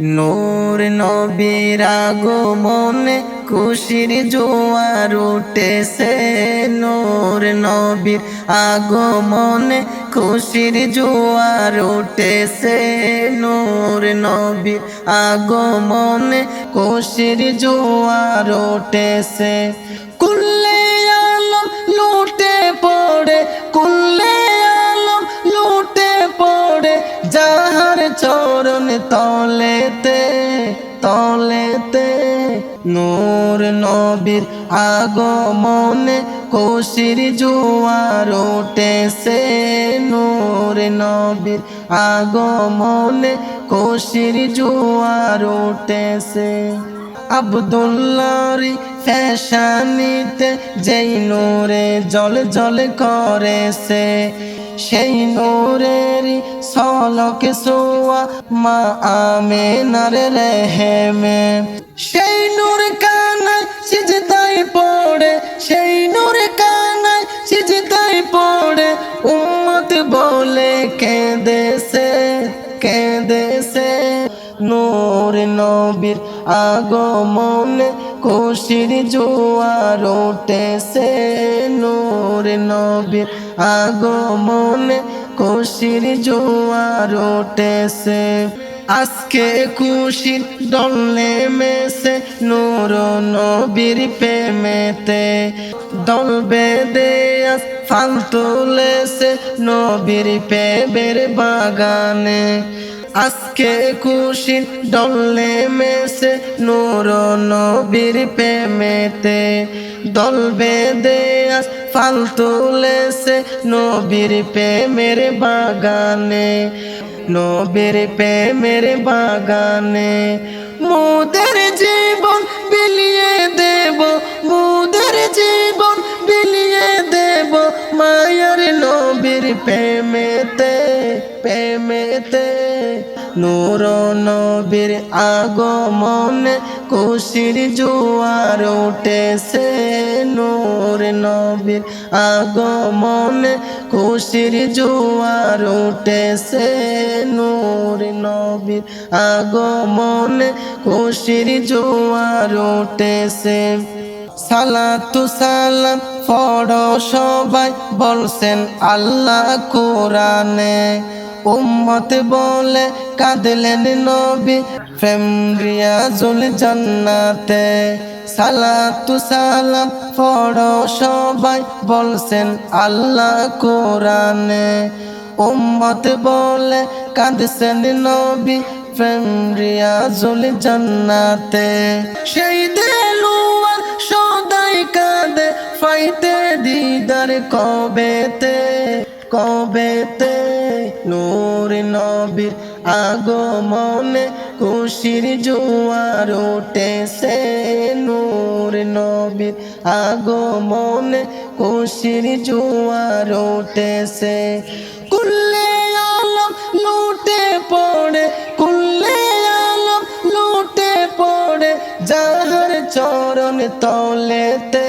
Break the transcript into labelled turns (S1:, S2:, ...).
S1: নূর নবীর আগমনে খুশির জোয়ার উঠেছে। নূর নবীর আগমনে খুশির জোয়ার উঠেছে। নূর নবীর আগমনে খুশির জোয়ার উঠেছে। কুল্লে তলেতে তলেতে নূর নবীর আগমনে কোশির জোয়ার উঠেছে। নূর নবীর আগমনে কোশির জোয়ার উঠেছে। আবদুল্লারি ফ্যাশানিতে যেই নূরে জল জল করেছে, সেই নূরেরই সলকে সোয়া মা আমে আমেনার রেহেমে। সেই নূর কানায় সিজদাই পড়ে, সেই নূর কানায় সিজদাই পড়ে, উম্মত বলে কেঁদেছে কেঁদেছে নূর নবীর আগমনে খুশির জোয়ার উঠেছে। নূর নবীর আগমনে খুশির জোয়ার উঠেছে। আজকে খুশির দল নেমেছে নূর নবীর প্রেমেতে। দল বেদে আজ ফাল তুলেছে নবীর প্রেমের বাগানে। আজকে খুশির দল মেসে নূর নবীর প্রেমেতে। দল বেদে আজ ফাল তুলেছে নবীর প্রেমের বাগানে। নবীর প্রেমের বাগানে। মোদের জীবন বিলিয়ে দেব, মোদের জীবন বিলিয়ে দেব মায়ার নবীর প্রেমেতে প্রেমেতে। নূর নবীর আগমনে খুশির জোয়ার উঠেছে। নূর নবীর আগমনে খুশির জোয়ার উঠেছে। নূর নবীর আগমনে খুশির জোয়ার উঠেছে। সালাতু সালাম পড়ো সবাই বলছেন আল্লাহ কোরআনে। উম্মত বলে কাঁদলেন নবী, প্রেম রিয়াজুল জান্নাতে। সালাতু সালাম পড়ো সবাই বলছেন আল্লাহ কোরআনে। উম্মত বলে কাঁদছেন নবী, প্রেম রিয়াজুল জান্নাতে। সেই কাঁদে ফাইতে দিদার কবেতে কবেতে নূর নবীর আগমনে খুশির জোয়ার উঠেছে। নূর নবীর আগমনে খুশির জোয়ার উঠেছে। কুল্লে আলম লুটে পড়ে, কুল্লে আলম লুটে পড়ে, যাহার চরণ তলেতে